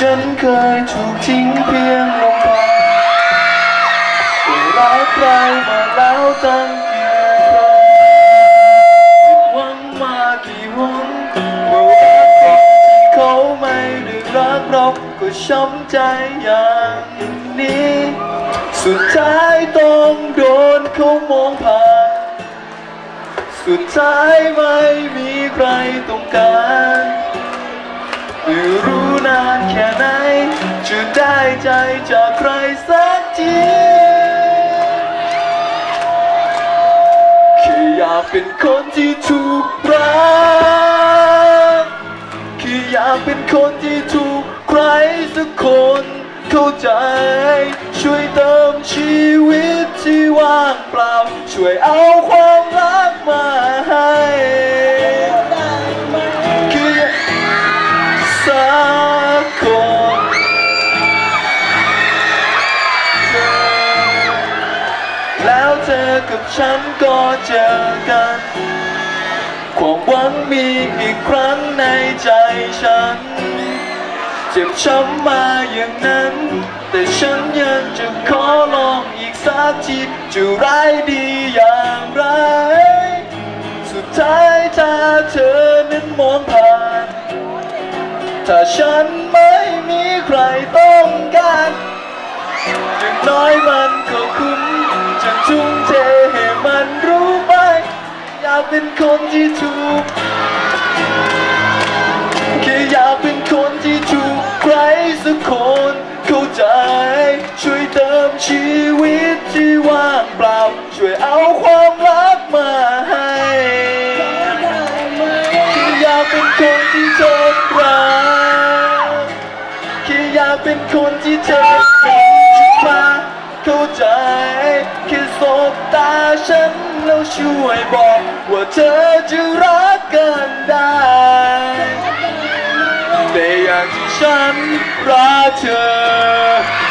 ฉันเคยถูกทิ้งเพียงลำพังได้รักใครมาแล้วตั้งกี่ครั้งผิดหวังมากี่หนเมื่อรักคนที่เขาไม่ได้รักเราก็ช้ำใจอย่างนี้ สุดท้ายต้องโดนเขามองผ่าน สุดท้ายไม่มีใครต้องการไม่รู้ นานแค่ไหนจะได้ใจจากใครสักทีแค่อยากเป็นคนที่ถูกรักแค่อยากเป็นคนที่ถูกใครสักคนเข้าใจ ช่วยเติมชีวิตที่ว่างเปล่า ช่วยเอาความรักมาให้ แล้วเธอกับฉันก็เจอกัน ความหวังมีอีกครั้งในใจฉัน เจ็บช้ำมาอย่างนั้น แต่ฉันยังจะขอลองอีกสักทีจะร้ายดีอย่างไร สุดท้ายถ้าเธอนั้นมองผ่าน ถ้าฉันไม่มีใครต้องการอย่างน้อยมัน เป็นคนที่ถูกแค่อยากเป็นคนที่ถูกใครสักคนเข้าใจ ช่วยเติมชีวิตที่ว่างเปล่า ช่วยเอาความรักมาให้แค่อยากเป็นคนที่เธอรักแค่อยากเป็นคนที่เธอเห็นฉันมาเข้าใจ ช่วยบอกว่าเธอจะรักกันได้ในอย่างที่ฉันรักเธอ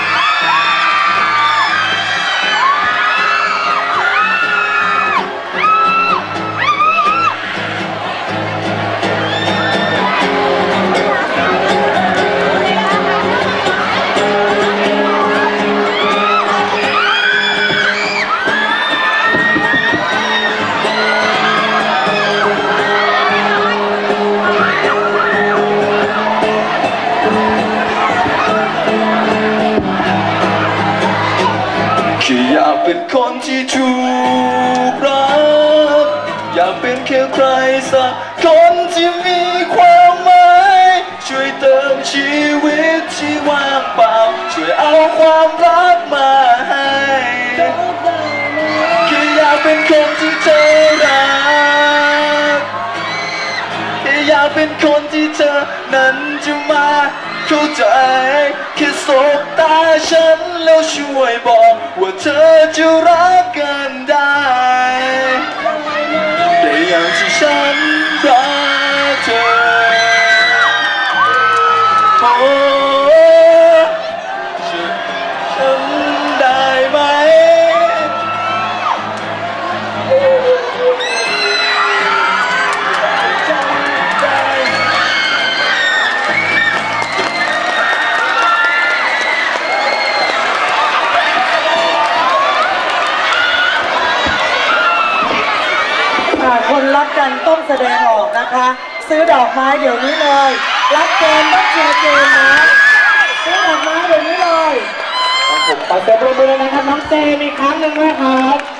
อยากเป็นคนที่ถูกรัก อยากเป็นแค่ใครสักคนที่มีความหมาย ช่วยเติมชีวิตที่ว่างเปล่า ช่วยเอาความรักมาให้แค่อยากเป็นคนที่เธอรักแค่อยากเป็นคนที่เธอนั้นจะมา เข้าใจ แค่สบตาฉันแล้วช่วยบอกว่าเธอจะรัก ค่ะ คนรักกันต้องแสดงออกนะคะ ซื้อดอกไม้เดี๋ยวนี้เลย รักเกมต้องเชียร์เกมนะ ซื้อดอกไม้เดี๋ยวนี้เลยขอเสียงปรบมือเลยนะครับน้องเจมอีกครั้งหนึ่งนะครับ